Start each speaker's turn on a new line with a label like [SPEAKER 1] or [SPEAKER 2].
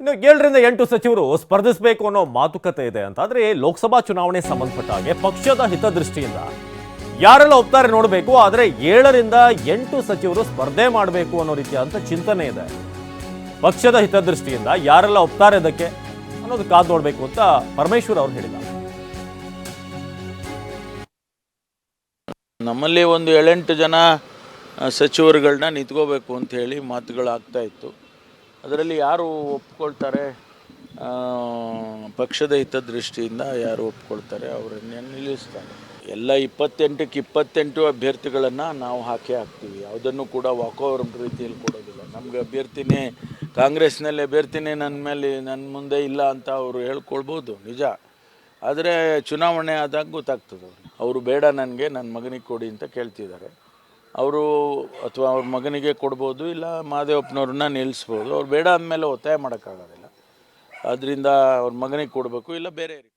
[SPEAKER 1] ಇನ್ನು ಏಳರಿಂದ ಎಂಟು ಸಚಿವರು ಸ್ಪರ್ಧಿಸಬೇಕು ಅನ್ನೋ ಮಾತುಕತೆ ಇದೆ ಅಂತ ಆದ್ರೆ ಲೋಕಸಭಾ ಚುನಾವಣೆ ಸಂಬಂಧಪಟ್ಟ ಹಾಗೆ ಪಕ್ಷದ ಹಿತದೃಷ್ಟಿಯಿಂದ. ಯಾರೆಲ್ಲ ಒಪ್ತಾರೆ ನೋಡಬೇಕು, ಆದರೆ ಏಳರಿಂದ ಎಂಟು ಸಚಿವರು ಸ್ಪರ್ಧೆ ಮಾಡಬೇಕು ಅನ್ನೋ ರೀತಿಯಾದಂಥ ಚಿಂತನೆ ಇದೆ. ಪಕ್ಷದ ಹಿತದೃಷ್ಟಿಯಿಂದ ಯಾರೆಲ್ಲ ಒಪ್ತಾರೆ ಅದಕ್ಕೆ ಅನ್ನೋದು ಕಾದು ನೋಡಬೇಕು ಅಂತ ಪರಮೇಶ್ವರ್ ಅವರು ಹೇಳಿದ್ದಾರೆ.
[SPEAKER 2] ನಮ್ಮಲ್ಲಿ ಒಂದು ಏಳೆಂಟು ಜನ ಸಚಿವರುಗಳನ್ನ ನಿಂತ್ಕೋಬೇಕು ಅಂತ ಹೇಳಿ ಮಾತುಗಳಾಗ್ತಾ ಇತ್ತು. ಅದರಲ್ಲಿ ಯಾರು ಒಪ್ಕೊಳ್ತಾರೆ? ಪಕ್ಷದ ಹಿತದೃಷ್ಟಿಯಿಂದ ಯಾರು ಒಪ್ಕೊಳ್ತಾರೆ ಅವರನ್ನೇ ನಿಲ್ಲಿಸ್ತಾರೆ. ಎಲ್ಲ ಇಪ್ಪತ್ತೆಂಟಕ್ಕೆ ಇಪ್ಪತ್ತೆಂಟು ಅಭ್ಯರ್ಥಿಗಳನ್ನು ನಾವು ಹಾಕೇ ಹಾಕ್ತೀವಿ. ಯಾವುದನ್ನು ಕೂಡ ವಾಕೋವರ್ ರೀತಿಯಲ್ಲಿ ಕೊಡೋದಿಲ್ಲ. ನಮಗೆ ಅಭ್ಯರ್ಥಿನೇ, ಕಾಂಗ್ರೆಸ್ನಲ್ಲಿ ಅಭ್ಯರ್ಥಿನೇ ನನ್ನ ಮೇಲೆ ನನ್ನ ಮುಂದೆ ಇಲ್ಲ ಅಂತ ಅವರು ಹೇಳ್ಕೊಳ್ಬೋದು, ನಿಜ. ಆದರೆ ಚುನಾವಣೆ ಆದಾಗ ಗೊತ್ತಾಗ್ತದೆ ಅವರು ಬೇಡ ನನಗೆ ನನ್ನ ಮಗನಿಗೆ ಕೊಡಿ ಅಂತ ಕೇಳ್ತಿದ್ದಾರೆ. ಅವರು ಅಥವಾ ಅವ್ರ ಮಗನಿಗೆ ಕೊಡ್ಬೋದು ಇಲ್ಲ ಮಹಾದೇವಪ್ಪನವ್ರನ್ನ ನಿಲ್ಲಿಸ್ಬೋದು. ಅವ್ರು ಬೇಡ ಅಂದಮೇಲೆ ಒತ್ತಾಯ ಮಾಡೋಕ್ಕಾಗೋದಿಲ್ಲ. ಅದರಿಂದ ಅವ್ರ ಮಗನಿಗೆ ಕೊಡಬೇಕು ಇಲ್ಲ ಬೇರೆ